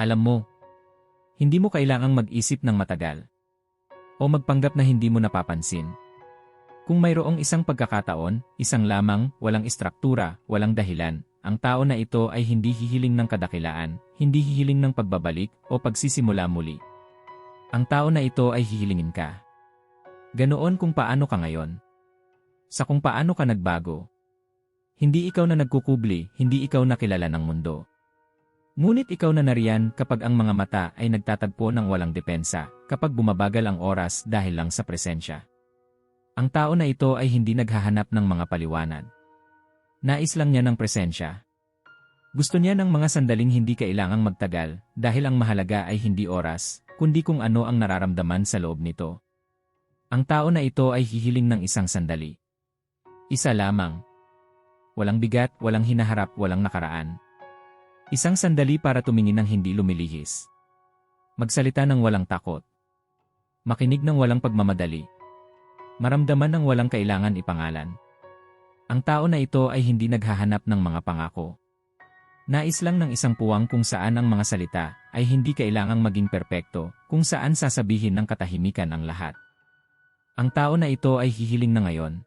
Alam mo, hindi mo kailangang mag-isip ng matagal. O magpanggap na hindi mo napapansin. Kung mayroong isang pagkakataon, isang lamang, walang istruktura, walang dahilan, ang tao na ito ay hindi hihiling ng kadakilaan, hindi hihiling ng pagbabalik o pagsisimula muli. Ang tao na ito ay hihilingin ka. Ganoon kung paano ka ngayon. Sa kung paano ka nagbago. Hindi ikaw na nagkukubli, hindi ikaw na kilala ng mundo. Ngunit ikaw na nariyan kapag ang mga mata ay nagtatagpo ng walang depensa, kapag bumabagal ang oras dahil lang sa presensya. Ang tao na ito ay hindi naghahanap ng mga paliwanag. Nais lang niya ng presensya. Gusto niya ng mga sandaling hindi kailangang magtagal dahil ang mahalaga ay hindi oras, kundi kung ano ang nararamdaman sa loob nito. Ang tao na ito ay hihiling ng isang sandali. Isa lamang. Walang bigat, walang hinaharap, walang nakaraan. Isang sandali para tumingin ng hindi lumilihis. Magsalita ng walang takot. Makinig ng walang pagmamadali. Maramdaman ng walang kailangan ipangalan. Ang tao na ito ay hindi naghahanap ng mga pangako. Nais lang ng isang puwang kung saan ang mga salita ay hindi kailangang maging perpekto, kung saan sasabihin ng katahimikan ang lahat. Ang tao na ito ay hihiling na ngayon.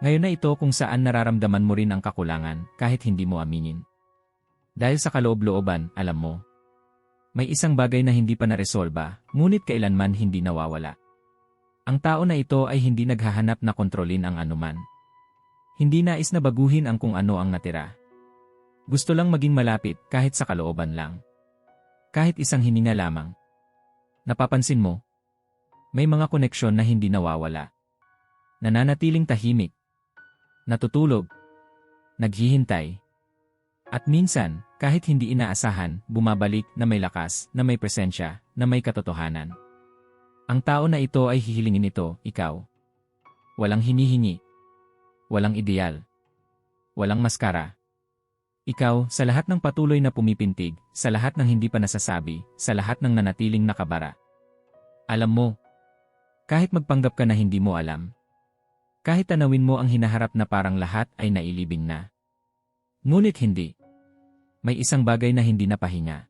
Ngayon na ito kung saan nararamdaman mo rin ang kakulangan kahit hindi mo aminin. Dahil sa kaloob-looban, alam mo, may isang bagay na hindi pa naresolba, ngunit kailanman hindi nawawala. Ang tao na ito ay hindi naghahanap na kontrolin ang anuman. Hindi nais na baguhin ang kung ano ang natira. Gusto lang maging malapit kahit sa kalooban lang. Kahit isang hininga lamang. Napapansin mo? May mga koneksyon na hindi nawawala. Nananatiling tahimik. Natutulog. Naghihintay. At minsan, kahit hindi inaasahan, bumabalik na may lakas, na may presensya, na may katotohanan. Ang tao na ito ay hihilingin ito, ikaw. Walang hinihingi. Walang ideal. Walang maskara. Ikaw, sa lahat ng patuloy na pumipintig, sa lahat ng hindi pa nasasabi, sa lahat ng nanatiling nakabara. Alam mo, kahit magpanggap ka na hindi mo alam, kahit tanawin mo ang hinaharap na parang lahat ay nailibing na. Ngunit hindi. May isang bagay na hindi napahinga.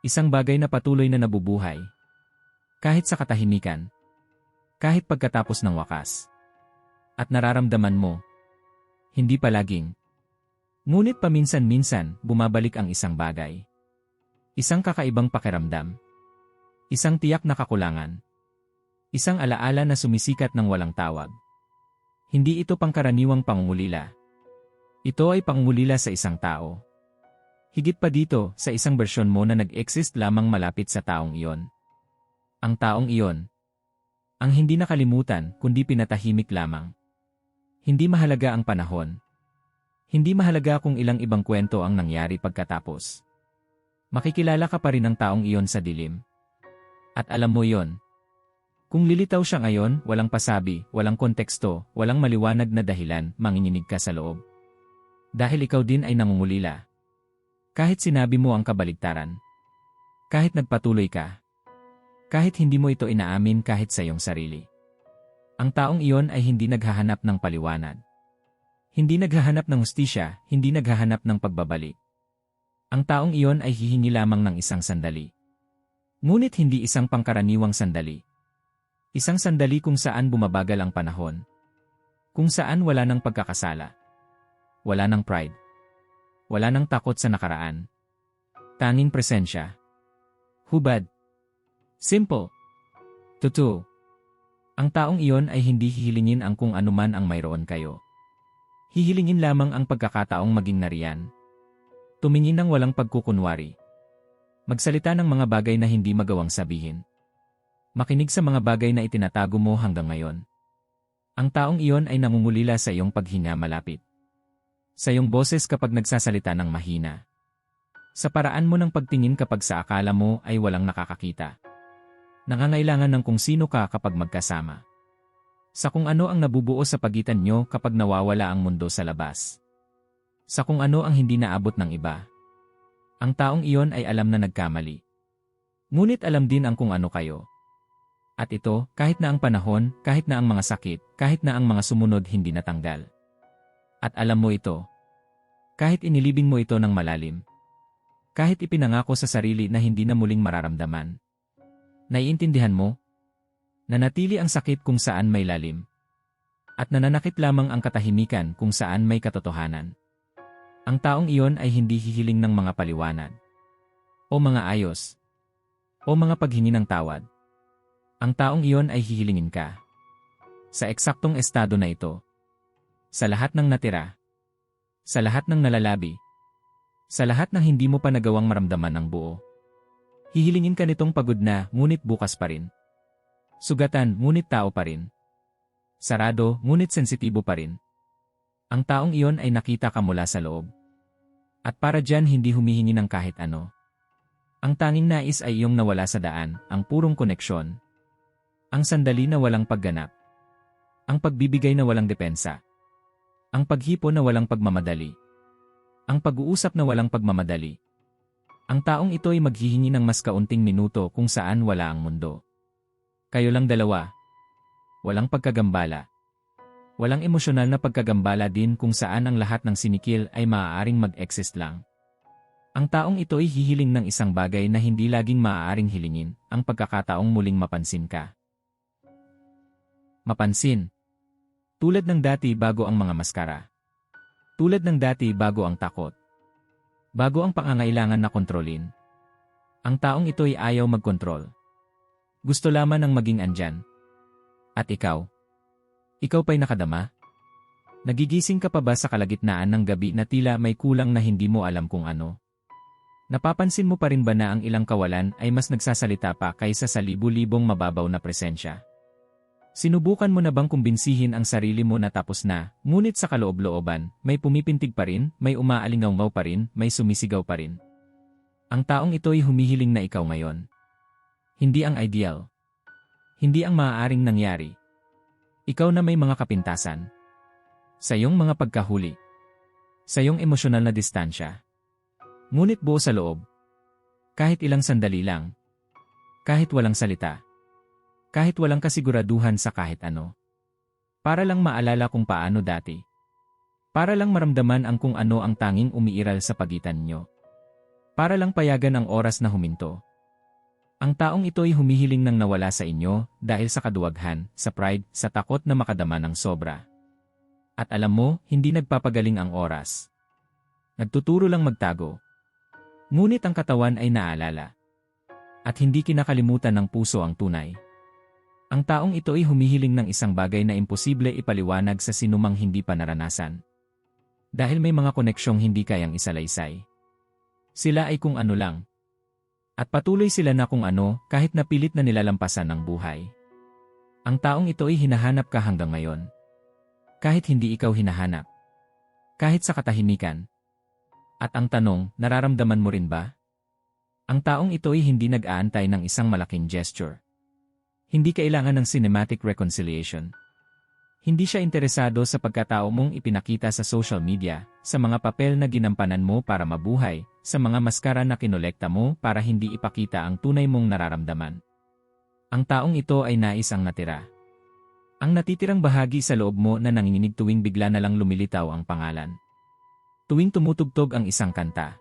Isang bagay na patuloy na nabubuhay. Kahit sa katahimikan. Kahit pagkatapos ng wakas. At nararamdaman mo. Hindi palaging. Ngunit paminsan-minsan, bumabalik ang isang bagay. Isang kakaibang pakiramdam. Isang tiyak na kakulangan. Isang alaala na sumisikat ng walang tawag. Hindi ito pangkaraniwang pangungulila. Ito ay pangungulila sa isang tao. Higit pa dito, sa isang bersyon mo na nag-exist lamang malapit sa taong iyon. Ang taong iyon. Ang hindi nakalimutan, kundi pinatahimik lamang. Hindi mahalaga ang panahon. Hindi mahalaga kung ilang ibang kwento ang nangyari pagkatapos. Makikilala ka pa rin ng taong iyon sa dilim. At alam mo yon. Kung lilitaw siya ngayon, walang pasabi, walang konteksto, walang maliwanag na dahilan, manginginig ka sa loob. Dahil ikaw din ay nangungulila. Kahit sinabi mo ang kabaligtaran. Kahit nagpatuloy ka. Kahit hindi mo ito inaamin kahit sa iyong sarili. Ang taong iyon ay hindi naghahanap ng paliwanag. Hindi naghahanap ng hustisya, hindi naghahanap ng pagbabalik. Ang taong iyon ay hihingi lamang ng isang sandali. Ngunit hindi isang pangkaraniwang sandali. Isang sandali kung saan bumabagal ang panahon. Kung saan wala ng pagkakasala. Wala ng pride. Wala ng takot sa nakaraan. Tanging presensya. Hubad. Simple. Totoo. Ang taong iyon ay hindi hihilingin ang kung anuman ang mayroon kayo. Hihilingin lamang ang pagkakataong maging nariyan. Tumingin ng walang pagkukunwari. Magsalita ng mga bagay na hindi magawang sabihin. Makinig sa mga bagay na itinatago mo hanggang ngayon. Ang taong iyon ay nangungulila sa iyong paghinga malapit. Sa iyong boses kapag nagsasalita ng mahina. Sa paraan mo ng pagtingin kapag sa akala mo ay walang nakakakita. Nangangailangan ng kung sino ka kapag magkasama. Sa kung ano ang nabubuo sa pagitan nyo kapag nawawala ang mundo sa labas. Sa kung ano ang hindi naabot ng iba. Ang taong iyon ay alam na nagkamali. Ngunit alam din ang kung ano kayo. At ito, kahit na ang panahon, kahit na ang mga sakit, kahit na ang mga sumunod hindi natanggal. At alam mo ito. Kahit inilibing mo ito ng malalim. Kahit ipinangako sa sarili na hindi na muling mararamdaman. Naiintindihan mo? Nanatili ang sakit kung saan may lalim. At nananakit lamang ang katahimikan kung saan may katotohanan. Ang taong iyon ay hindi hihiling ng mga paliwanag. O mga ayos. O mga paghingi ng tawad. Ang taong iyon ay hihilingin ka. Sa eksaktong estado na ito. Sa lahat ng natira. Sa lahat ng nalalabi. Sa lahat ng hindi mo pa nagawang maramdaman ng buo. Hihilingin ka nitong pagod na, ngunit bukas pa rin. Sugatan, ngunit tao pa rin. Sarado, ngunit sensitibo pa rin. Ang taong iyon ay nakita ka mula sa loob. At para dyan hindi humihingi ng kahit ano. Ang tanging nais ay iyong nawala sa daan, ang purong koneksyon. Ang sandali na walang pagganap. Ang pagbibigay na walang depensa. Ang paghipo na walang pagmamadali. Ang pag-uusap na walang pagmamadali. Ang taong ito ay maghihingi ng mas kaunting minuto kung saan wala ang mundo. Kayo lang dalawa. Walang pagkagambala. Walang emosyonal na pagkagambala din kung saan ang lahat ng sinikil ay maaaring mag-exist lang. Ang taong ito ay hihiling ng isang bagay na hindi laging maaaring hilingin, ang pagkakataong muling mapansin ka. Mapansin. Tulad ng dati bago ang mga maskara. Tulad ng dati bago ang takot. Bago ang pangangailangan na kontrolin. Ang taong ito ay ayaw magkontrol. Gusto lamang ng maging andyan. At ikaw? Ikaw pa'y nakadama? Nagigising ka pa ba sa kalagitnaan ng gabi na tila may kulang na hindi mo alam kung ano? Napapansin mo pa rin ba na ang ilang kawalan ay mas nagsasalita pa kaysa sa libu-libong mababaw na presensya? Sinubukan mo na bang kumbinsihin ang sarili mo na tapos na, ngunit sa kaloob-looban, may pumipintig pa rin, may umaalingaw pa rin, may sumisigaw pa rin. Ang taong ito ay humihiling na ikaw ngayon. Hindi ang ideal. Hindi ang maaaring nangyari. Ikaw na may mga kapintasan. Sa iyong mga pagkahuli. Sa iyong emosyonal na distansya. Ngunit buo sa loob. Kahit ilang sandali lang. Kahit walang salita kahit walang kasiguraduhan sa kahit ano. Para lang maalala kung paano dati. Para lang maramdaman ang kung ano ang tanging umiiral sa pagitan nyo. Para lang payagan ang oras na huminto. Ang taong ito ay humihiling ng nawala sa inyo dahil sa kaduwaghan, sa pride, sa takot na makadama ng sobra. At alam mo, hindi nagpapagaling ang oras. Nagtuturo lang magtago. Ngunit ang katawan ay naalala. At hindi kinakalimutan ng puso ang tunay. Ang taong ito ay humihiling ng isang bagay na imposible ipaliwanag sa sinumang hindi pa naranasan. Dahil may mga koneksyong hindi kayang isalaysay. Sila ay kung ano lang. At patuloy sila na kung ano kahit napilit na nilalampasan ng buhay. Ang taong ito ay hinahanap ka hanggang ngayon. Kahit hindi ikaw hinahanap. Kahit sa katahimikan. At ang tanong, nararamdaman mo rin ba? Ang taong ito ay hindi nag-aantay ng isang malaking gesture. Hindi kailangan ng cinematic reconciliation. Hindi siya interesado sa pagkatao mong ipinakita sa social media, sa mga papel na ginampanan mo para mabuhay, sa mga maskara na kinolekta mo para hindi ipakita ang tunay mong nararamdaman. Ang taong ito ay nais ang natira. Ang natitirang bahagi sa loob mo na nanginginig tuwing bigla na lang lumilitaw ang pangalan. Tuwing tumutugtog ang isang kanta.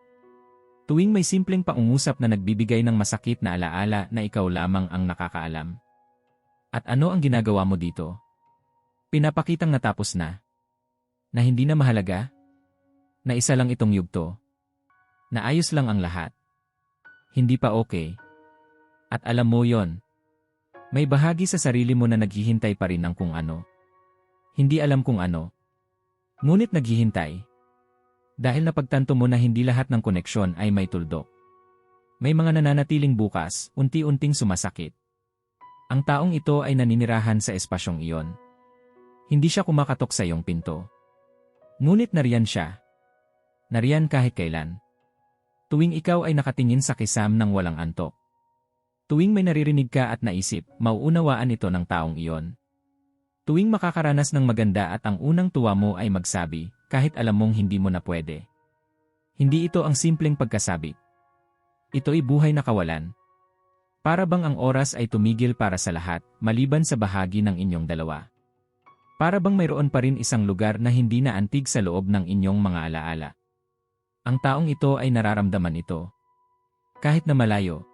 Tuwing may simpleng paungusap na nagbibigay ng masakit na alaala na ikaw lamang ang nakakaalam. At ano ang ginagawa mo dito? Pinapakitang natapos na. Na hindi na mahalaga? Na isa lang itong yugto? Na ayos lang ang lahat? Hindi pa okay? At alam mo yon. May bahagi sa sarili mo na naghihintay pa rin ng kung ano. Hindi alam kung ano. Ngunit naghihintay. Dahil napagtanto mo na hindi lahat ng koneksyon ay may tuldok. May mga nananatiling bukas, unti-unting sumasakit. Ang taong ito ay naninirahan sa espasyong iyon. Hindi siya kumakatok sa iyong pinto. Ngunit nariyan siya. Nariyan kahit kailan. Tuwing ikaw ay nakatingin sa kisam ng walang antok. Tuwing may naririnig ka at naisip, mauunawaan ito ng taong iyon. Tuwing makakaranas ng maganda at ang unang tuwa mo ay magsabi, kahit alam mong hindi mo na pwede. Hindi ito ang simpleng pagkasabi. Ito ay buhay na kawalan, para bang ang oras ay tumigil para sa lahat, maliban sa bahagi ng inyong dalawa. Para bang mayroon pa rin isang lugar na hindi na antig sa loob ng inyong mga alaala. Ang taong ito ay nararamdaman ito. Kahit na malayo.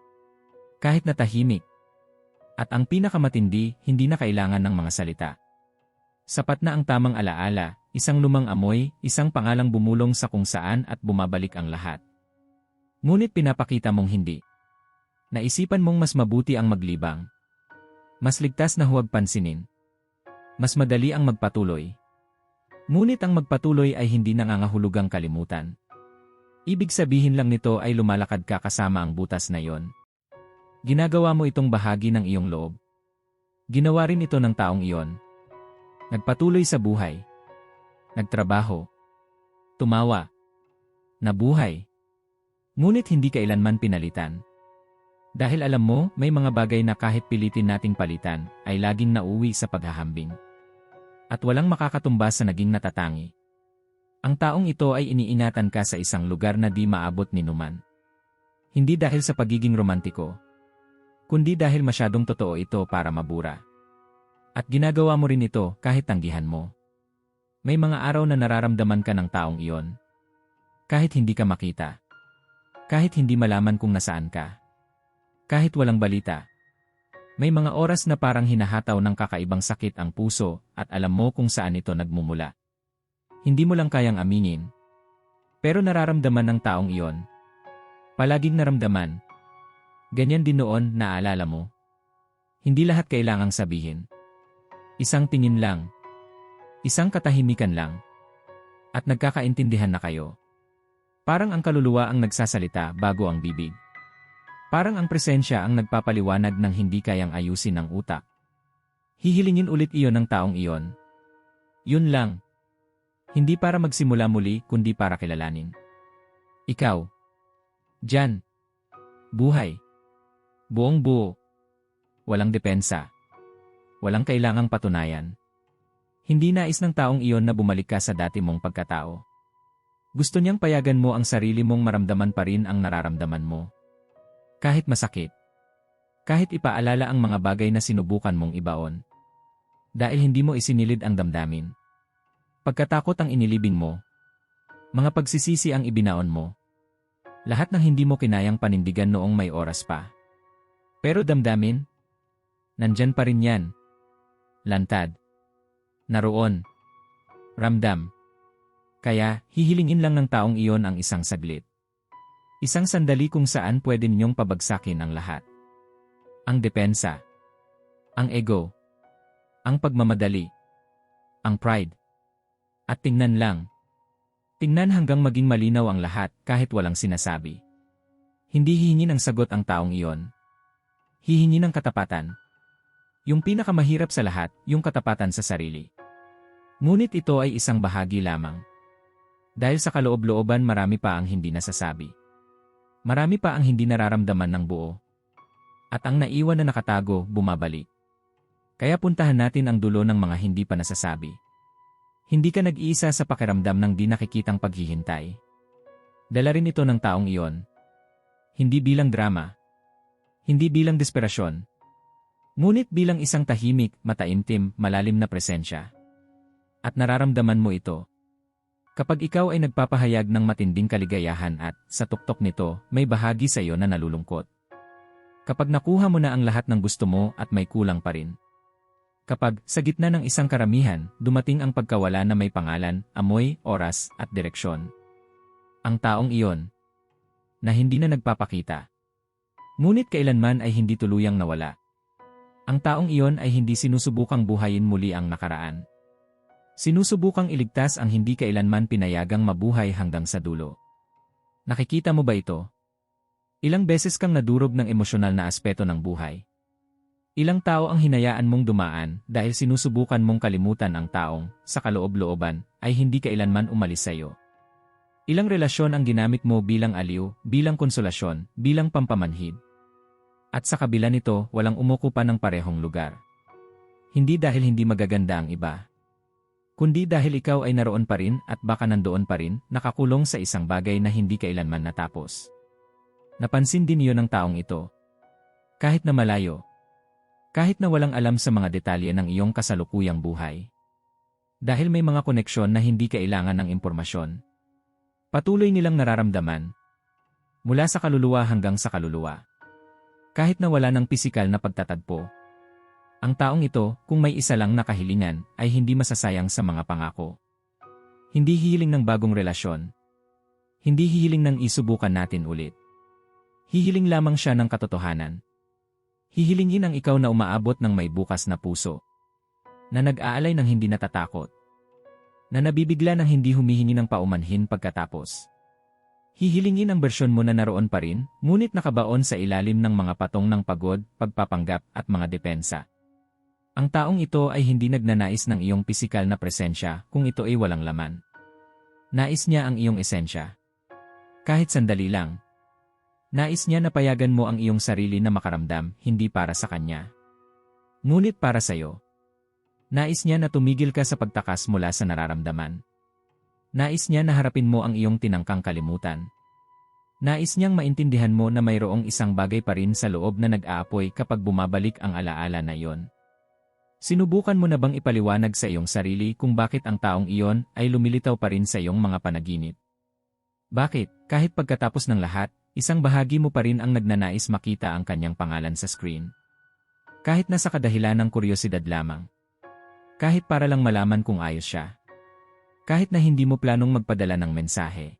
Kahit na tahimik. At ang pinakamatindi, hindi na kailangan ng mga salita. Sapat na ang tamang alaala, isang lumang amoy, isang pangalang bumulong sa kung saan at bumabalik ang lahat. Ngunit pinapakita mong hindi. Naisipan mong mas mabuti ang maglibang. Mas ligtas na huwag pansinin. Mas madali ang magpatuloy. Ngunit ang magpatuloy ay hindi nangangahulugang kalimutan. Ibig sabihin lang nito ay lumalakad ka kasama ang butas na yon. Ginagawa mo itong bahagi ng iyong loob. Ginawa rin ito ng taong iyon. Nagpatuloy sa buhay. Nagtrabaho. Tumawa. Nabuhay. Ngunit hindi kailanman pinalitan. Dahil alam mo, may mga bagay na kahit pilitin nating palitan, ay laging nauwi sa paghahambing. At walang makakatumbas sa naging natatangi. Ang taong ito ay iniinatan ka sa isang lugar na di maabot ni Numan. Hindi dahil sa pagiging romantiko, kundi dahil masyadong totoo ito para mabura. At ginagawa mo rin ito kahit tanggihan mo. May mga araw na nararamdaman ka ng taong iyon. Kahit hindi ka makita. Kahit hindi malaman kung nasaan ka. Kahit walang balita. May mga oras na parang hinahataw ng kakaibang sakit ang puso at alam mo kung saan ito nagmumula. Hindi mo lang kayang aminin. Pero nararamdaman ng taong iyon. Palaging naramdaman. Ganyan din noon, naalala mo. Hindi lahat kailangang sabihin. Isang tingin lang. Isang katahimikan lang. At nagkakaintindihan na kayo. Parang ang kaluluwa ang nagsasalita bago ang bibig. Parang ang presensya ang nagpapaliwanag ng hindi kayang ayusin ng utak. Hihilingin ulit iyon ng taong iyon. Yun lang. Hindi para magsimula muli kundi para kilalanin. Ikaw. Jan. Buhay. Buong buo. Walang depensa. Walang kailangang patunayan. Hindi nais ng taong iyon na bumalik ka sa dati mong pagkatao. Gusto niyang payagan mo ang sarili mong maramdaman pa rin ang nararamdaman mo. Kahit masakit. Kahit ipaalala ang mga bagay na sinubukan mong ibaon. Dahil hindi mo isinilid ang damdamin. Pagkatakot ang inilibing mo. Mga pagsisisi ang ibinaon mo. Lahat ng hindi mo kinayang panindigan noong may oras pa. Pero damdamin, nandyan pa rin yan. Lantad. Naroon. Ramdam. Kaya, hihilingin lang ng taong iyon ang isang saglit. Isang sandali kung saan pwede ninyong pabagsakin ang lahat. Ang depensa. Ang ego. Ang pagmamadali. Ang pride. At tingnan lang. Tingnan hanggang maging malinaw ang lahat kahit walang sinasabi. Hindi hihingi ng sagot ang taong iyon. Hihingi ng katapatan. Yung pinakamahirap sa lahat, yung katapatan sa sarili. Ngunit ito ay isang bahagi lamang. Dahil sa kaloob-looban marami pa ang hindi nasasabi. Marami pa ang hindi nararamdaman ng buo. At ang naiwan na nakatago, bumabalik. Kaya puntahan natin ang dulo ng mga hindi pa nasasabi. Hindi ka nag-iisa sa pakiramdam ng di nakikitang paghihintay. Dala rin ito ng taong iyon. Hindi bilang drama. Hindi bilang desperasyon, Ngunit bilang isang tahimik, mataimtim, malalim na presensya. At nararamdaman mo ito. Kapag ikaw ay nagpapahayag ng matinding kaligayahan at, sa tuktok nito, may bahagi sa iyo na nalulungkot. Kapag nakuha mo na ang lahat ng gusto mo at may kulang pa rin. Kapag, sa gitna ng isang karamihan, dumating ang pagkawala na may pangalan, amoy, oras, at direksyon. Ang taong iyon, na hindi na nagpapakita. Ngunit kailanman ay hindi tuluyang nawala. Ang taong iyon ay hindi sinusubukang buhayin muli ang nakaraan. Sinusubukang iligtas ang hindi kailanman pinayagang mabuhay hanggang sa dulo. Nakikita mo ba ito? Ilang beses kang nadurog ng emosyonal na aspeto ng buhay. Ilang tao ang hinayaan mong dumaan dahil sinusubukan mong kalimutan ang taong, sa kaloob-looban, ay hindi kailanman umalis sa iyo. Ilang relasyon ang ginamit mo bilang aliw, bilang konsolasyon, bilang pampamanhid. At sa kabila nito, walang umukupa ng parehong lugar. Hindi dahil hindi magaganda ang iba. Kundi dahil ikaw ay naroon pa rin at baka nandoon pa rin, nakakulong sa isang bagay na hindi kailanman natapos. Napansin din yon ng taong ito. Kahit na malayo. Kahit na walang alam sa mga detalye ng iyong kasalukuyang buhay. Dahil may mga koneksyon na hindi kailangan ng impormasyon. Patuloy nilang nararamdaman. Mula sa kaluluwa hanggang sa kaluluwa. Kahit na wala ng pisikal na pagtatagpo. Ang taong ito, kung may isa lang na kahilingan, ay hindi masasayang sa mga pangako. Hindi hihiling ng bagong relasyon. Hindi hihiling ng isubukan natin ulit. Hihiling lamang siya ng katotohanan. Hihilingin ang ikaw na umaabot ng may bukas na puso. Na nag-aalay ng hindi natatakot. Na nabibigla ng hindi humihingi ng paumanhin pagkatapos. Hihilingin ang bersyon mo na naroon pa rin, ngunit nakabaon sa ilalim ng mga patong ng pagod, pagpapanggap at mga depensa. Ang taong ito ay hindi nagnanais ng iyong pisikal na presensya kung ito ay walang laman. Nais niya ang iyong esensya. Kahit sandali lang, Nais niya na payagan mo ang iyong sarili na makaramdam, hindi para sa kanya. Ngunit para sa iyo. Nais niya na tumigil ka sa pagtakas mula sa nararamdaman. Nais niya na harapin mo ang iyong tinangkang kalimutan. Nais niyang maintindihan mo na mayroong isang bagay pa rin sa loob na nag-aapoy kapag bumabalik ang alaala na iyon. Sinubukan mo na bang ipaliwanag sa iyong sarili kung bakit ang taong iyon ay lumilitaw pa rin sa iyong mga panaginip? Bakit, kahit pagkatapos ng lahat, Isang bahagi mo pa rin ang nagnanais makita ang kanyang pangalan sa screen. Kahit nasa kadahilan ng kuryosidad lamang. Kahit para lang malaman kung ayos siya. Kahit na hindi mo planong magpadala ng mensahe.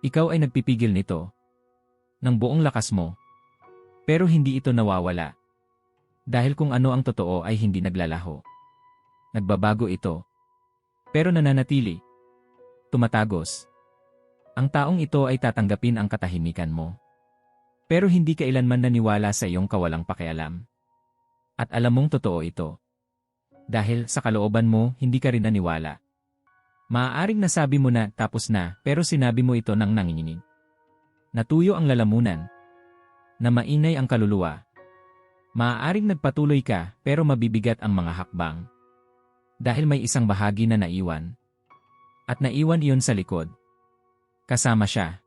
Ikaw ay nagpipigil nito. Ng buong lakas mo. Pero hindi ito nawawala. Dahil kung ano ang totoo ay hindi naglalaho. Nagbabago ito. Pero nananatili. Tumatagos. Ang taong ito ay tatanggapin ang katahimikan mo. Pero hindi kailanman naniwala sa iyong kawalang pakialam. At alam mong totoo ito. Dahil sa kalooban mo, hindi ka rin naniwala. Maaaring nasabi mo na tapos na pero sinabi mo ito ng nanginginig. Natuyo ang lalamunan. Na mainay ang kaluluwa. Maaaring nagpatuloy ka pero mabibigat ang mga hakbang. Dahil may isang bahagi na naiwan. At naiwan iyon sa likod. Kasama siya.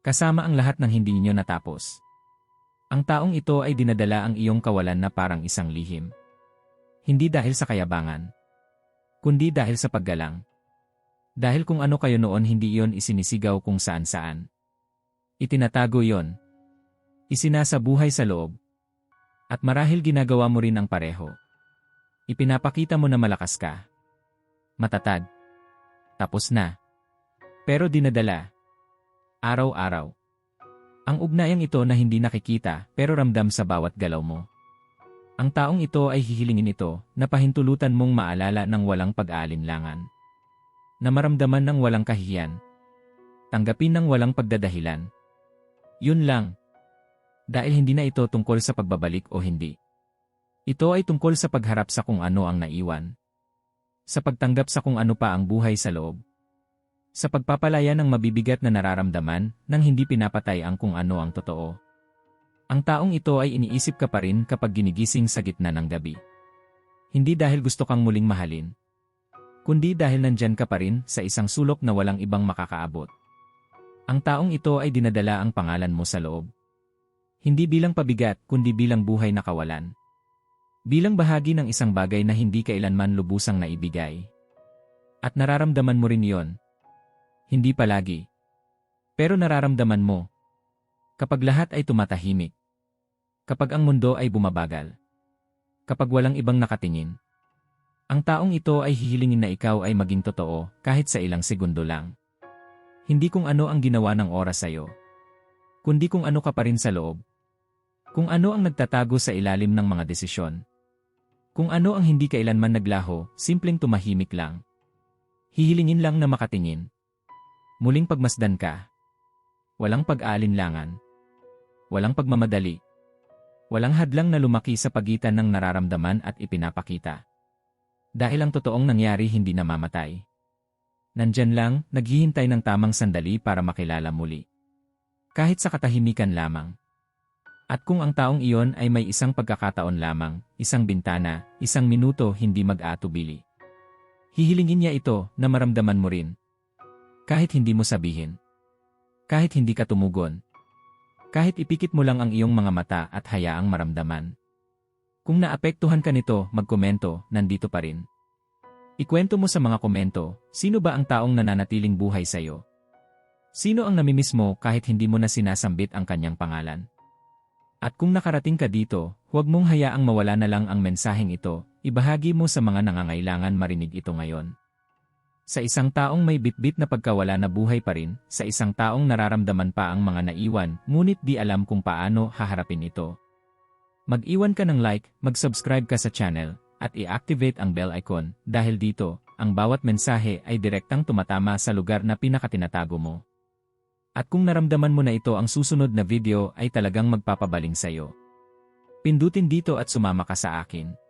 Kasama ang lahat ng hindi niyo natapos. Ang taong ito ay dinadala ang iyong kawalan na parang isang lihim. Hindi dahil sa kayabangan. Kundi dahil sa paggalang. Dahil kung ano kayo noon hindi iyon isinisigaw kung saan-saan. Itinatago iyon. Isinasabuhay sa loob. At marahil ginagawa mo rin ang pareho. Ipinapakita mo na malakas ka. Matatag. Tapos na. Pero dinadala. Araw-araw. Ang ugnayang ito na hindi nakikita pero ramdam sa bawat galaw mo. Ang taong ito ay hihilingin ito na pahintulutan mong maalala ng walang pag-aalinlangan. Na maramdaman ng walang kahihiyan. Tanggapin ng walang pagdadahilan. Yun lang. Dahil hindi na ito tungkol sa pagbabalik o hindi. Ito ay tungkol sa pagharap sa kung ano ang naiwan. Sa pagtanggap sa kung ano pa ang buhay sa loob sa pagpapalaya ng mabibigat na nararamdaman nang hindi pinapatay ang kung ano ang totoo. Ang taong ito ay iniisip ka pa rin kapag ginigising sa gitna ng gabi. Hindi dahil gusto kang muling mahalin, kundi dahil nandyan ka pa rin sa isang sulok na walang ibang makakaabot. Ang taong ito ay dinadala ang pangalan mo sa loob. Hindi bilang pabigat kundi bilang buhay na kawalan. Bilang bahagi ng isang bagay na hindi kailanman lubusang naibigay. At nararamdaman mo rin yon hindi palagi. Pero nararamdaman mo. Kapag lahat ay tumatahimik. Kapag ang mundo ay bumabagal. Kapag walang ibang nakatingin. Ang taong ito ay hihilingin na ikaw ay maging totoo kahit sa ilang segundo lang. Hindi kung ano ang ginawa ng oras sa'yo. Kundi kung ano ka pa rin sa loob. Kung ano ang nagtatago sa ilalim ng mga desisyon. Kung ano ang hindi kailanman naglaho, simpleng tumahimik lang. Hihilingin lang na makatingin. Muling pagmasdan ka. Walang pag-aalinlangan. Walang pagmamadali. Walang hadlang na lumaki sa pagitan ng nararamdaman at ipinapakita. Dahil ang totoong nangyari hindi namamatay. Nandyan lang, naghihintay ng tamang sandali para makilala muli. Kahit sa katahimikan lamang. At kung ang taong iyon ay may isang pagkakataon lamang, isang bintana, isang minuto hindi mag-aatubili. Hihilingin niya ito na maramdaman mo rin, kahit hindi mo sabihin. Kahit hindi ka tumugon. Kahit ipikit mo lang ang iyong mga mata at hayaang maramdaman. Kung naapektuhan ka nito, magkomento, nandito pa rin. Ikwento mo sa mga komento, sino ba ang taong nananatiling buhay sa iyo? Sino ang namimiss mo kahit hindi mo na sinasambit ang kanyang pangalan? At kung nakarating ka dito, huwag mong hayaang mawala na lang ang mensaheng ito, ibahagi mo sa mga nangangailangan marinig ito ngayon. Sa isang taong may bitbit na pagkawala na buhay pa rin, sa isang taong nararamdaman pa ang mga naiwan, ngunit di alam kung paano haharapin ito. Mag-iwan ka ng like, mag-subscribe ka sa channel, at i-activate ang bell icon dahil dito, ang bawat mensahe ay direktang tumatama sa lugar na pinakatinatago mo. At kung naramdaman mo na ito ang susunod na video ay talagang magpapabaling sa'yo. Pindutin dito at sumama ka sa akin.